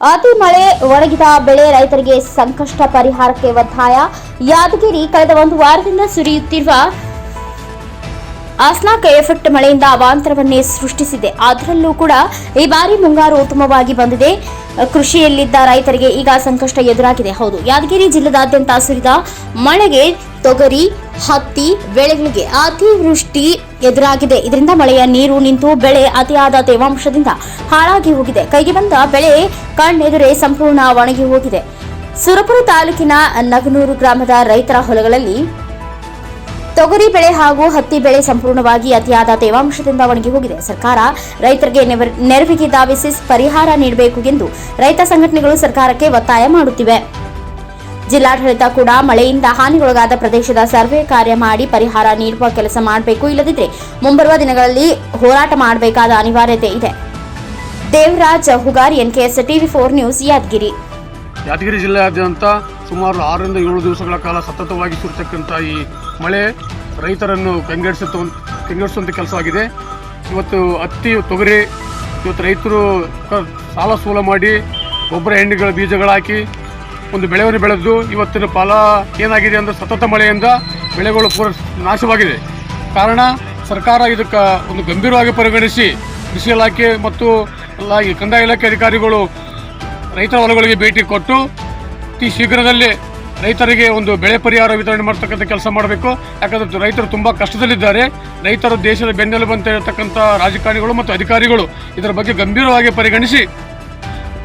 ಅತಿ ಮಳೆ ಒಣಗಿದ ಬೆಳೆ ರೈತರಿಗೆ ಸಂಕಷ್ಟ ಪರಿಹಾರಕ್ಕೆ ಒತ್ತಾಯ. ಯಾದಗಿರಿ ಕಳೆದ ಒಂದು ವಾರದಿಂದ ಸುರಿಯುತ್ತಿರುವ ಆಸ್ನಾಕ ಎಫೆಕ್ಟ್ ಮಳೆಯಿಂದ ಅವಾಂತರವನ್ನೇ ಸೃಷ್ಟಿಸಿದೆ. ಅದರಲ್ಲೂ ಕೂಡ ಈ ಬಾರಿ ಮುಂಗಾರು ಉತ್ತಮವಾಗಿ ಬಂದಿದೆ. ಕೃಷಿಯಲ್ಲಿದ್ದ ರೈತರಿಗೆ ಈಗ ಸಂಕಷ್ಟ ಎದುರಾಗಿದೆ. ಹೌದು, ಯಾದಗಿರಿ ಜಿಲ್ಲೆದಾದ್ಯಂತ ಸುರಿದ ಮಳೆಗೆ ತೊಗರಿ ಹತ್ತಿ ಬೆಳೆಗಳಿಗೆ ಅತಿವೃಷ್ಟಿ ಎದುರಾಗಿದೆ. ಇದರಿಂದ ಮಳೆಯ ನೀರು ನಿಂತು ಬೆಳೆ ಅತಿಯಾದ ತೇವಾಂಶದಿಂದ ಹಾಳಾಗಿ ಹೋಗಿದೆ. ಕೈಗೆ ಬಂದ ಬೆಳೆ ಕಣ್ಣೆದುರೇ ಸಂಪೂರ್ಣ ಒಣಗಿ ಹೋಗಿದೆ. ಸುರಪುರ ತಾಲೂಕಿನ ನಗನೂರು ಗ್ರಾಮದ ರೈತರ ಹೊಲಗಳಲ್ಲಿ ತೊಗರಿ ಬೆಳೆ ಹಾಗೂ ಹತ್ತಿ ಬೆಳೆ ಸಂಪೂರ್ಣವಾಗಿ ಅತಿಯಾದ ತೇವಾಂಶದಿಂದ ಒಣಗಿ ಹೋಗಿದೆ. ಸರ್ಕಾರ ರೈತರಿಗೆ ನೆರವಿಗೆ ಧಾವಿಸಿ ಪರಿಹಾರ ನೀಡಬೇಕು ಎಂದು ರೈತ ಸಂಘಟನೆಗಳು ಸರ್ಕಾರಕ್ಕೆ ಒತ್ತಾಯ ಮಾಡುತ್ತಿವೆ. ಜಿಲ್ಲಾಡಳಿತ ಕೂಡ ಮಳೆಯಿಂದ ಹಾನಿಗೊಳಗಾದ ಪ್ರದೇಶದ ಸರ್ವೆ ಕಾರ್ಯ ಮಾಡಿ ಪರಿಹಾರ ನೀಡುವ ಕೆಲಸ ಮಾಡಬೇಕು. ಇಲ್ಲದಿದ್ದರೆ ಮುಂಬರುವ ದಿನಗಳಲ್ಲಿ ಹೋರಾಟ ಮಾಡಬೇಕಾದ ಅನಿವಾರ್ಯತೆ ಇದೆ. Devaraj Hugari NKS TV four news Yadagiri. Yadagiri ಜಿಲ್ಲೆಯಾದ್ಯಂತ ಸುಮಾರು ಆರರಿಂದ ಏಳು ದಿವಸಗಳ ಕಾಲ ಸತತವಾಗಿ ಸುರಿತಕ್ಕಂಥ ಈ ಮಳೆ ರೈತರನ್ನು ಕಂಗೆಡಿಸುತ್ತ ಕಂಗೆಡಿಸುವಂಥ ಆಗಿದೆ. ಇವತ್ತು ಹತ್ತಿ ತೊಗರಿ, ಇವತ್ತು ರೈತರು ಸಾಲ ಸೂಲ ಮಾಡಿ, ಗೊಬ್ಬರ ಎಣ್ಣೆಗಳ ಬೀಜಗಳು ಹಾಕಿ ಒಂದು ಬೆಳೆಯನ್ನು ಬೆಳೆದು ಇವತ್ತಿನ ಫಲ ಏನಾಗಿದೆ ಅಂದರೆ ಸತತ ಮಳೆಯಿಂದ ಬೆಳೆಗಳು ಪೂರ ನಾಶವಾಗಿದೆ. ಕಾರಣ ಸರ್ಕಾರ ಇದಕ್ಕೆ ಒಂದು ಗಂಭೀರವಾಗಿ ಪರಿಗಣಿಸಿ ಕೃಷಿ ಇಲಾಖೆ ಮತ್ತು ಎಲ್ಲ ಕಂದಾಯ ಇಲಾಖೆ ಅಧಿಕಾರಿಗಳು ರೈತರ ಹೊಲಗಳಿಗೆ ಭೇಟಿ ಕೊಟ್ಟು ಅತಿ ಶೀಘ್ರದಲ್ಲೇ ರೈತರಿಗೆ ಒಂದು ಬೆಳೆ ಪರಿಹಾರ ವಿತರಣೆ ಮಾಡ್ತಕ್ಕಂಥ ಕೆಲಸ ಮಾಡಬೇಕು. ಯಾಕಂದ್ರೆ ರೈತರು ತುಂಬ ಕಷ್ಟದಲ್ಲಿದ್ದಾರೆ. ರೈತರು ದೇಶದ ಬೆನ್ನೆಲುಬು ಅಂತ ಹೇಳ್ತಕ್ಕಂಥ ರಾಜಕಾರಣಿಗಳು ಮತ್ತು ಅಧಿಕಾರಿಗಳು ಇದರ ಬಗ್ಗೆ ಗಂಭೀರವಾಗಿ ಪರಿಗಣಿಸಿ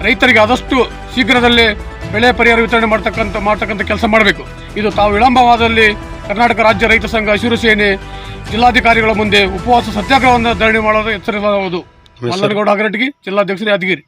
ರೈತರಿಗೆ ಆದಷ್ಟು ಶೀಘ್ರದಲ್ಲೇ ಬೆಳೆ ಪರಿಹಾರ ವಿತರಣೆ ಮಾಡ್ತಕ್ಕಂಥ ಮಾಡ್ತಕ್ಕಂಥ ಕೆಲಸ ಮಾಡಬೇಕು. ಇದು ತಾವು ವಿಳಂಬವಾದಲ್ಲಿ ಕರ್ನಾಟಕ ರಾಜ್ಯ ರೈತ ಸಂಘ ಹಸಿರು ಸೇನೆ ಜಿಲ್ಲಾಧಿಕಾರಿಗಳ ಮುಂದೆ ಉಪವಾಸ ಸತ್ಯಾಗ್ರಹವನ್ನು ಧರಣಿ ಮಾಡಲು ಎಚ್ಚರಿಸಲಾಗುವುದು ಮಲ್ಲನಗೌಡ ಅಗರಟಗಿ ಜಿಲ್ಲಾಧ್ಯಕ್ಷರು ಯಾದಗಿರಿ.